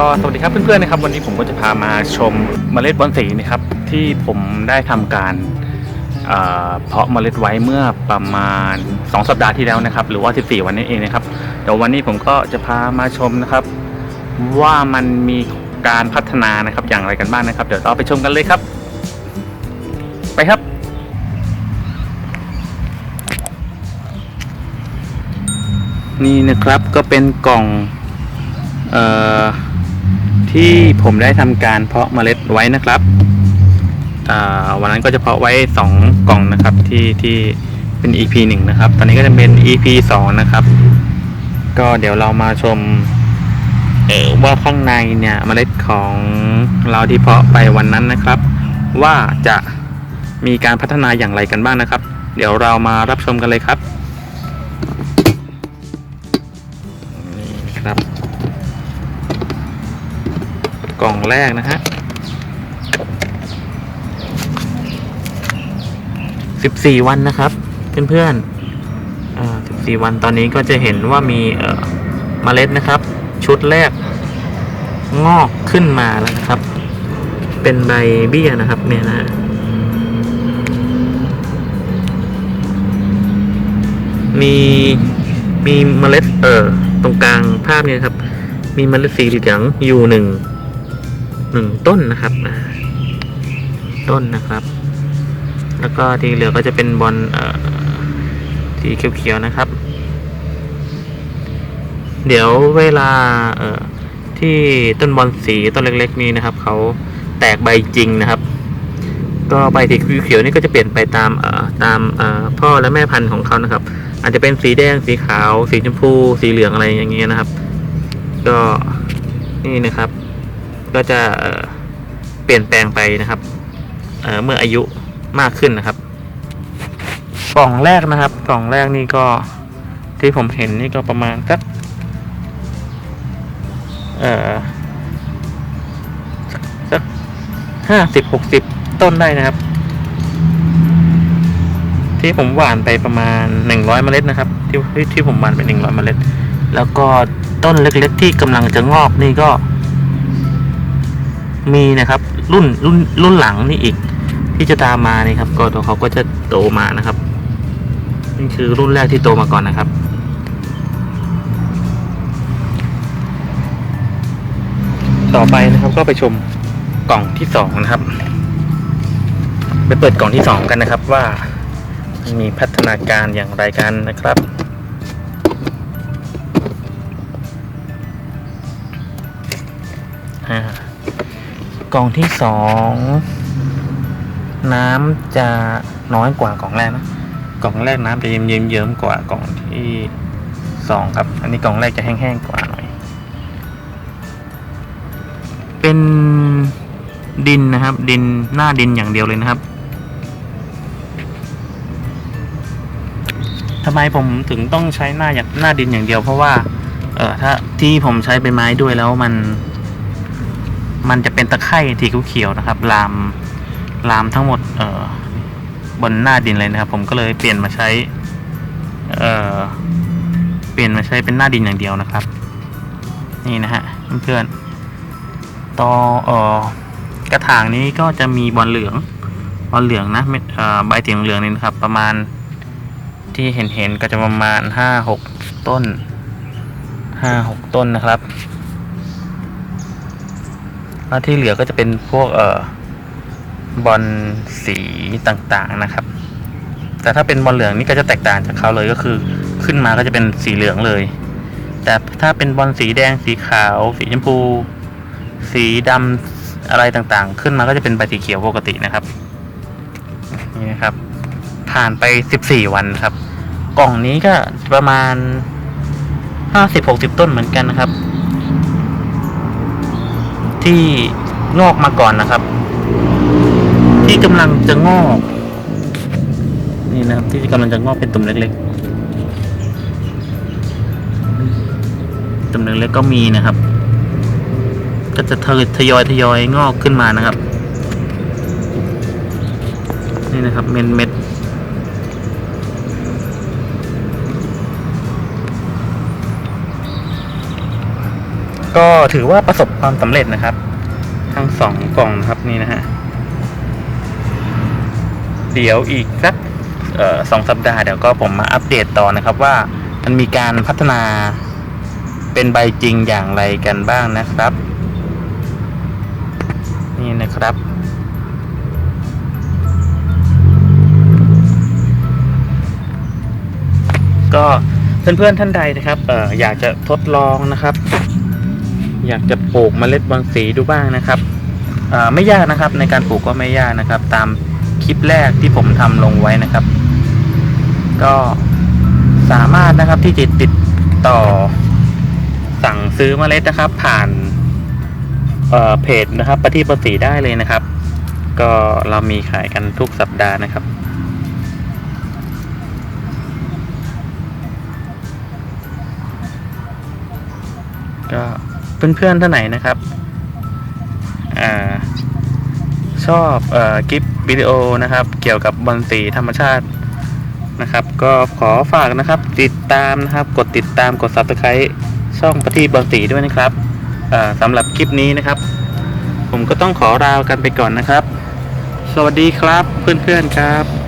ก็สวัสดีครับเพื่อนๆนะครับ วันนี้ผมก็จะพามาชมเมล็ดบอนสีนะครับ ที่ผมได้ทำการเอ่อเพาะเมล็ดไว้เมื่อประมาณ 2 สัปดาห์ที่แล้วนะครับ หรือว่า 14 วันนี้เองนะครับเดี๋ยววันนี้ผมก็จะพามาชมนะครับ ว่ามันมีการพัฒนานะครับอย่างไรกันบ้างนะครับ เดี๋ยวเราไปชมกันเลยครับ ไปครับนี่นะครับก็เป็นกล่อง เอ่อ ที่ผมได้ทำการเพาะเมล็ดไว้นะครับวันนั้นก็จะเพาะไว้สองกล่องนะครับที่ที่เป็น EP หนึ่งนะครับ ตอนนี้ก็จะเป็น EP สองนะครับ ก็เดี๋ยวเรามาชมว่าข้างในเนี่ยเมล็ดของเราที่เพาะไปวันนั้นนะครับ ว่าจะมีการพัฒนาอย่างไรกันบ้างนะครับ เดี๋ยวเรามารับชมกันเลยครับนี่ครับ แรกนะฮะสิบสี่วันนะครับเพื่อนๆอ่าสิบสี่วันตอนนี้ก็จะเห็นว่ามีเอ่อเมล็ดนะครับ ชุดแรก งอกขึ้นมาแล้วนะครับ เป็นใบเบี้ยนะครับเนี่ยนะมีมีเมล็ดเอ่อตรงกลางภาพเนี่ยครับ มีเมล็ดสีเหลืองอยู่หนึ่ง หนึ่งต้นนะครับต้นนะครับ แล้วก็ที่เหลือก็จะเป็นบอลสีเขียวๆนะครับ เดี๋ยวเวลาที่ต้นบอลสีต้นเล็ก ๆ นี้นะครับเขาแตกใบจริงนะครับ ก็ใบสีเขียวๆนี่ก็จะเปลี่ยนไปตามตามพ่อและแม่พันธุ์ของเขานะครับ อาจจะเป็นสีแดงสีขาว สีชมพู สีเหลืองอะไรอย่างเงี้ยนะครับ ก็นี่นะครับ ก็จะเปลี่ยนแปลงไปนะครับเเมื่ออายุมากขึ้นนะครับ กล่องแรกนะครับ กล่องแรกนี่ก็ที่ผมเห็นนี่ก็ประมาณสักเอ่อสักห้าสิบหกสิบต้นได้นะครับ ที่ผมหว่านไปประมาณหนึ่งร้อยเมล็ดนะครับ ที่ที่ที่ผมหว่านไปหนึ่งร้อยเมล็ด แล้วก็ต้นเล็กๆที่กำลังจะงอกนี่ก็ มีนะครับรุ่นรุ่นรุ่นหลังนี่อีก ที่จะตามมานี่ครับก็ตัวเขาก็จะโตมานะครับนี่คือรุ่นแรกที่โตมาก่อนนะครับต่อไปนะครับก็ไปชมกล่องที่สองนะครับ ไปเปิดกล่องที่สองกันนะครับว่ามีพัฒนาการอย่างไรกันนะครับ อ่า กล่องที่สองน้ำจะน้อยกว่ากล่องแรกนะ กล่องแรกน้ำจะเยิ้มเยิ้มเยิ้มกว่ากล่องที่สองครับ อันนี้กล่องแรกจะแห้งๆกว่าหน่อย เป็นดินนะครับ ดินหน้าดินอย่างเดียวเลยนะครับทำไมผมถึงต้องใช้หน้าอย่างหน้าดินอย่างเดียว เพราะว่า เออถ้าที่ผมใช้ใบไม้ด้วยแล้วมัน มันจะเป็นตะไคร่ที่เขียวๆนะครับ ลามลามทั้งหมดเอ่อบนหน้าดินเลยนะครับ ผมก็เลยเปลี่ยนมาใช้เอ่อเปลี่ยนมาใช้เป็นหน้าดินอย่างเดียวนะครับ นี่นะฮะเพื่อนๆต่อเอ่อกระถางนี้ก็จะมีบอลเหลืองบอลเหลืองนะเม็ดเอ่อใบสีเหลืองนี่นะครับ ประมาณที่เห็นเห็นๆก็จะประมาณห้าหกต้นห้าหกต้นนะครับ แล้วที่เหลือก็จะเป็นพวกเอ่อบอลสีต่างๆนะครับ แต่ถ้าเป็นบอลเหลืองนี่ก็จะแตกต่างจากเขาเลยก็คือ ขึ้นมาก็จะเป็นสีเหลืองเลย แต่ถ้าเป็นบอลสีแดงสีขาว สีชมพู สีดำอะไรต่างๆ ขึ้นมาก็จะเป็นใบสีเขียวปกตินะครับนี่นะครับ ผ่านไป 14 วันครับ กล่องนี้ก็ประมาณ 50-60 ต้นเหมือนกันนะครับ ที่งอกมาก่อนนะครับ ที่กำลังจะงอก นี่นะครับ ที่กำลังจะงอกเป็นตุ่มเล็กๆตุ่มเล็กๆก็มีนะครับ ก็จะทยอยทยอยงอกขึ้นมานะครับ นี่นะครับเม็ดเม็ด ก็ถือว่าประสบความสำเร็จนะครับ ทั้งสองกล่องนะครับนี่นะฮะเดี๋ยวอีกสักสองสัปดาห์เดี๋ยวก็ผมมาอัปเดตต่อนะครับว่ามันมีการพัฒนาเป็นใบจริงอย่างไรกันบ้างนะครับ นี่นะครับ ก็เพื่อนๆท่านใดนะครับอออยากจะทดลองนะครับ อยากจะปลูกเมล็ดบางสีดูบ้างนะครับไม่ยากนะครับในการปลูกก็ไม่ยากนะครับ ตามคลิปแรกที่ผมทำลงไว้นะครับ ก็สามารถนะครับที่จะติดต่อสั่งซื้อเมล็ดนะครับ ผ่านเเพจนะครับปฏิปสีได้เลยนะครับ ก็เรามีขายกันทุกสัปดาห์นะครับก็ เพื่อนๆท่านไหนนะครับอชอบอคลิปวิดีโอนะครับ เกี่ยวกับบอลสีธรรมชาตินะครับ ก็ขอฝากนะครับ ติดตามนะครับ กดติดตามกด subscribe ช่องปฏิบอลสีด้วยนะครับสำหรับคลิปนี้นะครับ ผมก็ต้องขอลากันไปก่อนนะครับ สวัสดีครับเพื่อนๆครับ